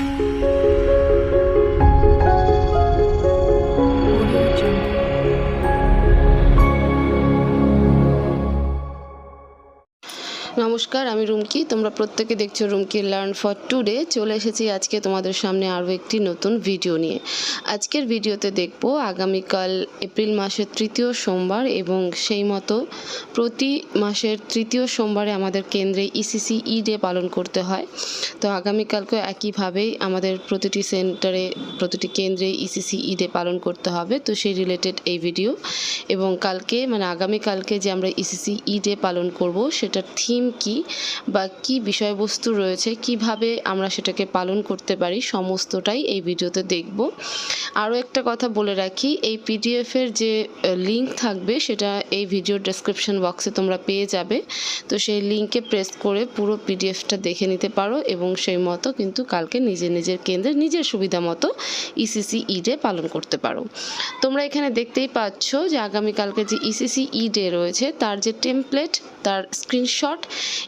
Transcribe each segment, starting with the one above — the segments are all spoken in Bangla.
Música নমস্কার, আমি রুমকি। তোমরা প্রত্যেকে দেখছ রুমকি লার্ন ফর টুডে চলে এসেছি আজকে তোমাদের সামনে আরও একটি নতুন ভিডিও নিয়ে। আজকের ভিডিওতে দেখব আগামীকাল এপ্রিল মাসের তৃতীয় সোমবার এবং সেই মতো প্রতি মাসের তৃতীয় সোমবারে আমাদের কেন্দ্রে ইসিসি ই ডে পালন করতে হয়। তো আগামীকালকে একইভাবেই আমাদের প্রতিটি সেন্টারে, প্রতিটি কেন্দ্রে ইসিসি ই ডে পালন করতে হবে। তো সেই রিলেটেড এই ভিডিও। এবং কালকে মানে আগামীকালকে যে আমরা ইসিসি ই ডে পালন করব, সেটার থিম কি বা কি বিষয়বস্তু রয়েছে, কীভাবে আমরা সেটাকে পালন করতে পারি, সমস্তটাই এই ভিডিওতে দেখব। আরও একটা কথা বলে রাখি, এই পিডিএফের যে লিংক থাকবে সেটা এই ভিডিও ডেসক্রিপশন বক্সে তোমরা পেয়ে যাবে। তো সেই লিংকে প্রেস করে পুরো পিডিএফটা দেখে নিতে পারো এবং সেই মতো কিন্তু কালকে নিজের নিজের কেন্দ্রে নিজের সুবিধা মতো ইসিসি ই ডে পালন করতে পারো। তোমরা এখানে দেখতেই পাচ্ছ যে আগামীকালকে যে ইসিসি ই ডে রয়েছে, তার যে টেমপ্লেট তার স্ক্রিনশট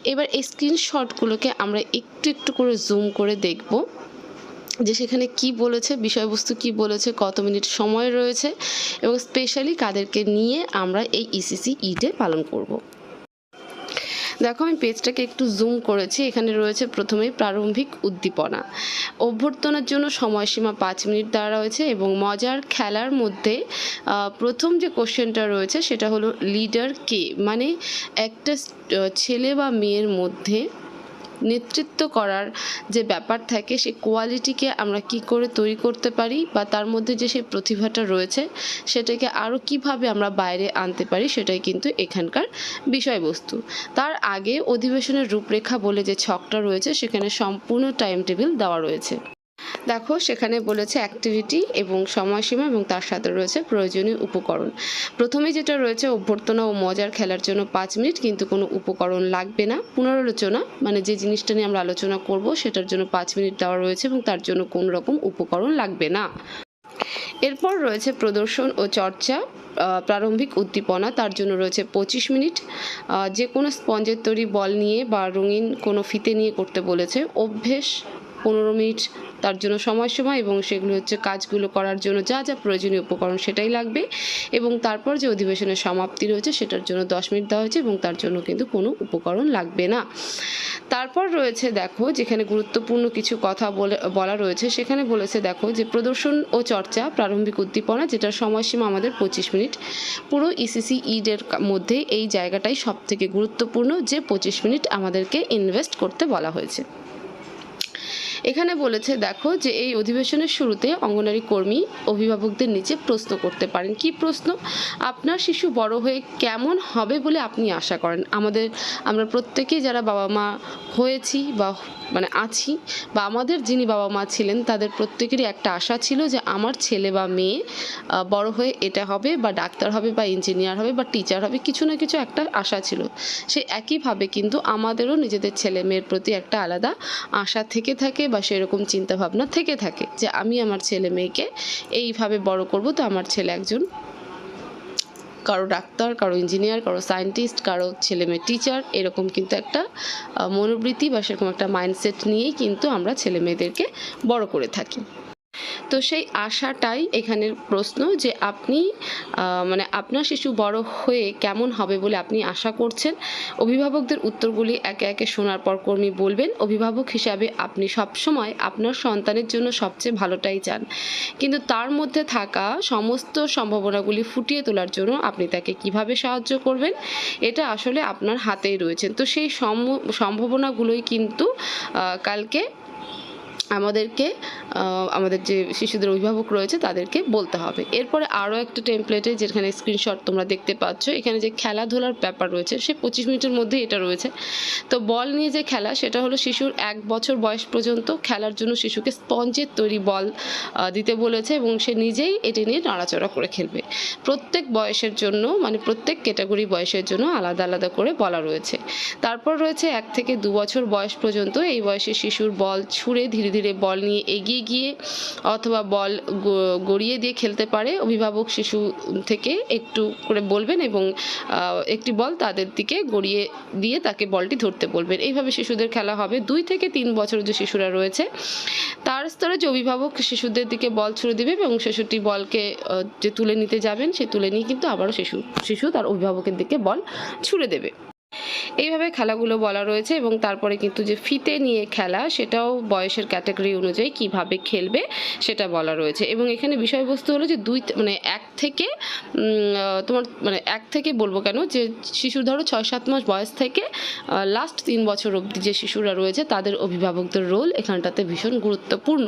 এবার এই স্ক্রিনশটগুলোকে আমরা একটু একটু করে জুম করে দেখব যে সেখানে কি বলেছে, বিষয়বস্তু কি বলেছে, কত মিনিট সময় রয়েছে এবং স্পেশালি কাদেরকে নিয়ে আমরা এই ইসিসি ইডে পালন করব। দেখো, আমি পেজটাকে একটু জুম করেছি। এখানে রয়েছে প্রথমেই প্রারম্ভিক উদ্দীপনা। অভ্যর্থনার জন্য সময়সীমা পাঁচ মিনিট দেওয়া রয়েছে এবং মজার খেলার মধ্যে প্রথম যে কোশ্চেনটা রয়েছে সেটা হলো, লিডার কে? মানে একটা ছেলে বা মেয়ের মধ্যে নেতৃত্ব করার যে ব্যাপার থাকে সেই কোয়ালিটিকে আমরা কি করে তৈরি করতে পারি বা তার মধ্যে যে সেই প্রতিভাটা রয়েছে, সেটাকে আরও কীভাবে আমরা বাইরে আনতে পারি, সেটাই কিন্তু এখানকার বিষয়বস্তু। তার আগে অধিবেশনের রূপরেখা বলে যে ছকটা রয়েছে, সেখানে সম্পূর্ণ টাইম টেবিল দেওয়া রয়েছে। দেখো, সেখানে বলেছে অ্যাক্টিভিটি এবং সময়সীমা এবং তার সাথে রয়েছে প্রয়োজনীয় উপকরণ। প্রথমে যেটা রয়েছে, অভ্যর্থনা ও মজার খেলার জন্য পাঁচ মিনিট, কিন্তু কোনো উপকরণ লাগবে না। পুনরালোচনা মানে যে জিনিসটা নিয়ে আমরা আলোচনা করব, সেটার জন্য পাঁচ মিনিট দেওয়া রয়েছে এবং তার জন্য কোনো রকম উপকরণ লাগবে না। এরপর রয়েছে প্রদর্শন ও চর্চা প্রারম্ভিক উদ্দীপনা, তার জন্য রয়েছে পঁচিশ মিনিট। যে কোনো স্পঞ্জের তৈরি বল নিয়ে বা রঙিন কোনো ফিতে নিয়ে করতে বলেছে। অভ্যেস পনেরো মিনিট তার জন্য সময়সীমা এবং সেগুলো হচ্ছে কাজগুলো করার জন্য যা যা প্রয়োজনীয় উপকরণ সেটাই লাগবে। এবং তারপর যে অধিবেশনের সমাপ্তি রয়েছে সেটার জন্য দশ মিনিট দেওয়া হয়েছে এবং তার জন্য কিন্তু কোনো উপকরণ লাগবে না। তারপর রয়েছে দেখো যেখানে গুরুত্বপূর্ণ কিছু কথা বলে, বলা রয়েছে সেখানে বলেছে দেখো যে প্রদর্শন ও চর্চা প্রারম্ভিক উদ্দীপনা যেটার সময়সীমা আমাদের পঁচিশ মিনিট। পুরো ইসিসি ইডের মধ্যে এই জায়গাটাই সব থেকে গুরুত্বপূর্ণ যে পঁচিশ মিনিট আমাদেরকে ইনভেস্ট করতে বলা হয়েছে। এখানে বলেছে, দেখো যে এই অধিবেশনের শুরুতে অঙ্গনারী কর্মী, অভিভাবকদের নিচে প্রশ্ন করতে পারেন। কি প্রশ্ন? আপনার শিশু বড় হয়ে কেমন হবে বলে আপনি আশা করেন? আমাদের, আমরা প্রত্যেকেই যারা বাবা মা হয়েছি বা মানে আছি বা আমাদের যিনি বাবা মা ছিলেন, তাদের প্রত্যেকেরই একটা আশা ছিল যে আমার ছেলে বা মেয়ে বড় হয়ে এটা হবে বা ডাক্তার হবে বা ইঞ্জিনিয়ার হবে বা টিচার হবে, কিছু না কিছু একটা আশা ছিল। সে একইভাবে কিন্তু আমাদেরও নিজেদের ছেলে মেয়ের প্রতি একটা আলাদা আশা থেকে থাকে বা সেরকম চিন্তাভাবনা থেকে থাকে যে আমি আমার ছেলে মেয়েকে এইভাবে বড় করব তো আমার ছেলে একজন কারও ডাক্তার, কারও ইঞ্জিনিয়ার, কারও সায়েন্টিস্ট, কারও ছেলে মেয়ে টিচার, এরকম কিন্তু একটা মনোবৃত্তি বা সেরকম একটা মাইন্ডসেট নিয়েই কিন্তু আমরা ছেলে মেয়েদেরকে বড় করে থাকি। তো সেই আশাটাই এখানের প্রশ্ন যে আপনি মানে আপনার শিশু বড় হয়ে কেমন হবে বলে আপনি আশা করছেন? অভিভাবকদের উত্তরগুলি একে একে শোনার পর কর্মী বলবেন, অভিভাবক হিসাবে আপনি সবসময় আপনার সন্তানের জন্য সবচেয়ে ভালোটাই চান। কিন্তু তার মধ্যে থাকা সমস্ত সম্ভাবনাগুলি ফুটিয়ে তোলার জন্য আপনি তাকে কীভাবে সাহায্য করবেন? এটা আসলে আপনার হাতেই রয়েছে। তো সেই সম- সম্ভাবনাগুলোই কিন্তু কালকে আমাদেরকে আমাদের যে শিশুদের অভিভাবক রয়েছে তাদেরকে বলতে হবে। এরপরে আরও একটা টেমপ্লেটে যেখানে স্ক্রিনশট তোমরা দেখতে পাচ্ছ, এখানে যে খেলাধুলার ব্যাপার রয়েছে, সে পঁচিশ মিনিটের মধ্যে এটা রয়েছে। তো বল নিয়ে যে খেলা, সেটা হলো শিশুর এক বছর বয়স পর্যন্ত খেলার জন্য শিশুকে স্পঞ্জের তৈরি বল দিতে বলেছে এবং সে নিজেই এটি নিয়ে নাড়াচড়া করে খেলবে। প্রত্যেক বয়সের জন্য মানে প্রত্যেক ক্যাটাগরি বয়সের জন্য আলাদা আলাদা করে বলা রয়েছে। তারপর রয়েছে এক থেকে দু বছর বয়স পর্যন্ত এই বয়সে শিশুর বল ছুঁড়ে ধীরে ধীরে বল নিয়ে এগিয়ে গিয়ে অথবা বল গড়িয়ে দিয়ে খেলতে পারে। অভিভাবক শিশু থেকে একটু করে বলবেন এবং একটি বল তাদের দিকে গড়িয়ে দিয়ে তাকে বলটি ধরতে বলবেন। এইভাবে শিশুদের খেলা হবে। দুই থেকে তিন বছরের যে শিশুরা রয়েছে, তার স্তরে যে অভিভাবক শিশুদের দিকে বল ছুড়ে দিবে এবং শিশুটি বলকে যে তুলে নিতে যাবেন, সে তুলে নিয়ে কিন্তু আবারও শিশু শিশু তার অভিভাবকের দিকে বল ছুড়ে দেবে। এইভাবে খেলাগুলো বলা রয়েছে এবং তারপরে কিন্তু যে ফিতে নিয়ে খেলা, সেটাও বয়সের ক্যাটাগরি অনুযায়ী কীভাবে খেলবে সেটা বলা রয়েছে। এবং এখানে বিষয়বস্তু হলো যে দুই মানে এক থেকে তোমার মানে এক থেকে বলব কেন যে শিশুর ধরো ছয় সাত মাস বয়স থেকে লাস্ট তিন বছর অবধি যে শিশুরা রয়েছে তাদের অভিভাবকদের রোল এখানটাতে ভীষণ গুরুত্বপূর্ণ।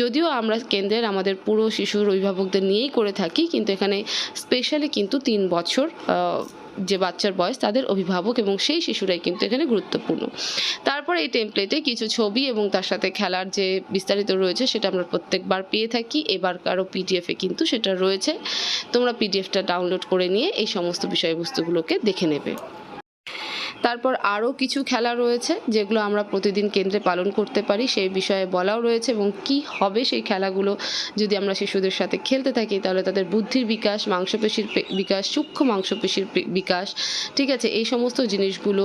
যদিও আমরা কেন্দ্রের আমাদের পুরো শিশুর অভিভাবকদের নিয়েই করে থাকি, কিন্তু এখানে স্পেশালি কিন্তু তিন বছর যে বাচ্চার বয়স তাদের অভিভাবক এবং সেই শিশুরাই কিন্তু এখানে গুরুত্বপূর্ণ। তারপর এই টেমপ্লেটে কিছু ছবি এবং তার সাথে খেলার যে বিস্তারিত রয়েছে সেটা আমরা প্রত্যেকবার পেয়ে থাকি। এবার কারও পিডিএফে কিন্তু সেটা রয়েছে। তোমরা পিডিএফটা ডাউনলোড করে নিয়ে এই সমস্ত বিষয়বস্তুগুলোকে দেখে নেবে। তারপর আরও কিছু খেলা রয়েছে যেগুলো আমরা প্রতিদিন কেন্দ্রে পালন করতে পারি, সেই বিষয়ে বলাও রয়েছে এবং কি হবে সেই খেলাগুলো যদি আমরা শিশুদের সাথে খেলতে থাকি তাহলে তাদের বুদ্ধির বিকাশ, মাংসপেশির বিকাশ, সূক্ষ্ম মাংসপেশির বিকাশ, ঠিক আছে, এই সমস্ত জিনিসগুলো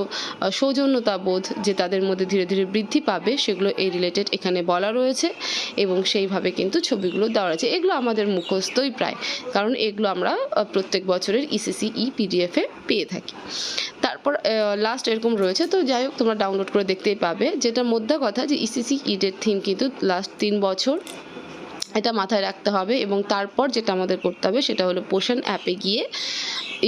সৌজন্যতা বোধ যে তাদের মধ্যে ধীরে ধীরে বৃদ্ধি পাবে সেগুলো এই রিলেটেড এখানে বলা রয়েছে এবং সেইভাবে কিন্তু ছবিগুলো দেওয়া রয়েছে। এগুলো আমাদের মুখস্থই প্রায়, কারণ এগুলো আমরা প্রত্যেক বছরের ইসিসি ই পিডিএফে পেয়ে থাকি। তারপর লাস্ট এরকম রয়েছে। তো যাই হোক, তোমরা ডাউনলোড করে দেখতেই পাবে। যেটা মধ্যে কথা যে ইসিসি ইডের থিম কিন্তু লাস্ট তিন বছর এটা মাথায় রাখতে হবে এবং তারপর যেটা আমাদের করতে হবে সেটা হলো পোষণ অ্যাপে গিয়ে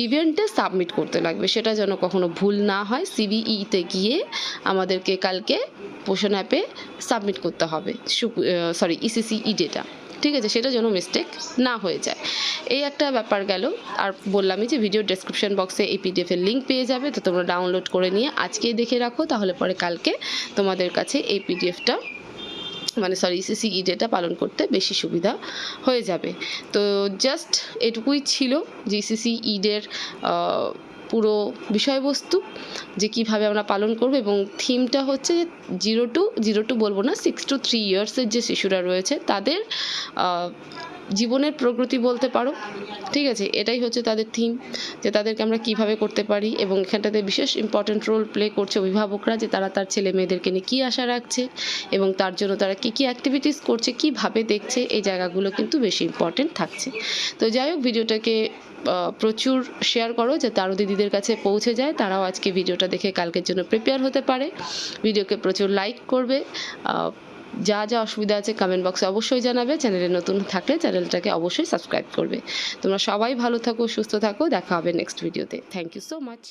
ইভেন্টে সাবমিট করতে লাগবে। সেটা যেন কখনো ভুল না হয়। সিবিইতে গিয়ে আমাদেরকে কালকে পোষণ অ্যাপে সাবমিট করতে হবে। সরি ইসিসি ই ডেটা ঠিক আছে, সেটা যেন মিস্টেক না হয়ে যায়। এই একটা ব্যাপার গেল। আর বললামই যে ভিডিও ডেসক্রিপশন বক্সে এই পিডিএফের লিঙ্ক পেয়ে যাবে, তো তোমরা ডাউনলোড করে নিয়ে আজকেই দেখে রাখো, তাহলে পরে কালকে তোমাদের কাছে এই পিডিএফটা মানে সরি ইসিসি ই ডেটা পালন করতে বেশি সুবিধা হয়ে যাবে। তো জাস্ট এটুকুই ছিল যে ইসিসি ইডের পুরো বিষয়বস্তু যে কীভাবে আমরা পালন করব এবং থিমটা হচ্ছে জিরো টু জিরো টু বলব না সিক্স টু থ্রি ইয়ার্সের যে শিশুরা রয়েছে, তাদের জীবনের প্রগতি বলতে পারো, ঠিক আছে? এটাই হচ্ছে তাদের থিম যে তাদেরকে আমরা কীভাবে করতে পারি এবং এখানটাতে বিশেষ ইম্পর্ট্যান্ট রোল প্লে করছে অভিভাবকরা, যে তারা তার ছেলে মেয়েদেরকে নিয়ে কী আশা রাখছে এবং তার জন্য তারা কী কী অ্যাক্টিভিটিস করছে, কীভাবে দেখছে, এই জায়গাগুলো কিন্তু বেশি ইম্পর্ট্যান্ট থাকছে। তো যাই হোক, ভিডিওটাকে প্রচুর শেয়ার করো, যে আরও দিদিদের কাছে পৌঁছে যায়, তারাও আজকে ভিডিওটা দেখে কালকের জন্য প্রিপেয়ার হতে পারে। ভিডিওকে প্রচুর লাইক করবে যা যা অসুবিধা আছে কমেন্ট বক্সে অবশ্যই জানাবে। চ্যানেলে নতুন থাকলে চ্যানেলটাকে অবশ্যই সাবস্ক্রাইব করবে। তোমরা সবাই ভালো থাকো, সুস্থ থাকো। দেখা হবে নেক্সট ভিডিওতে থ্যাংক ইউ সো মাচ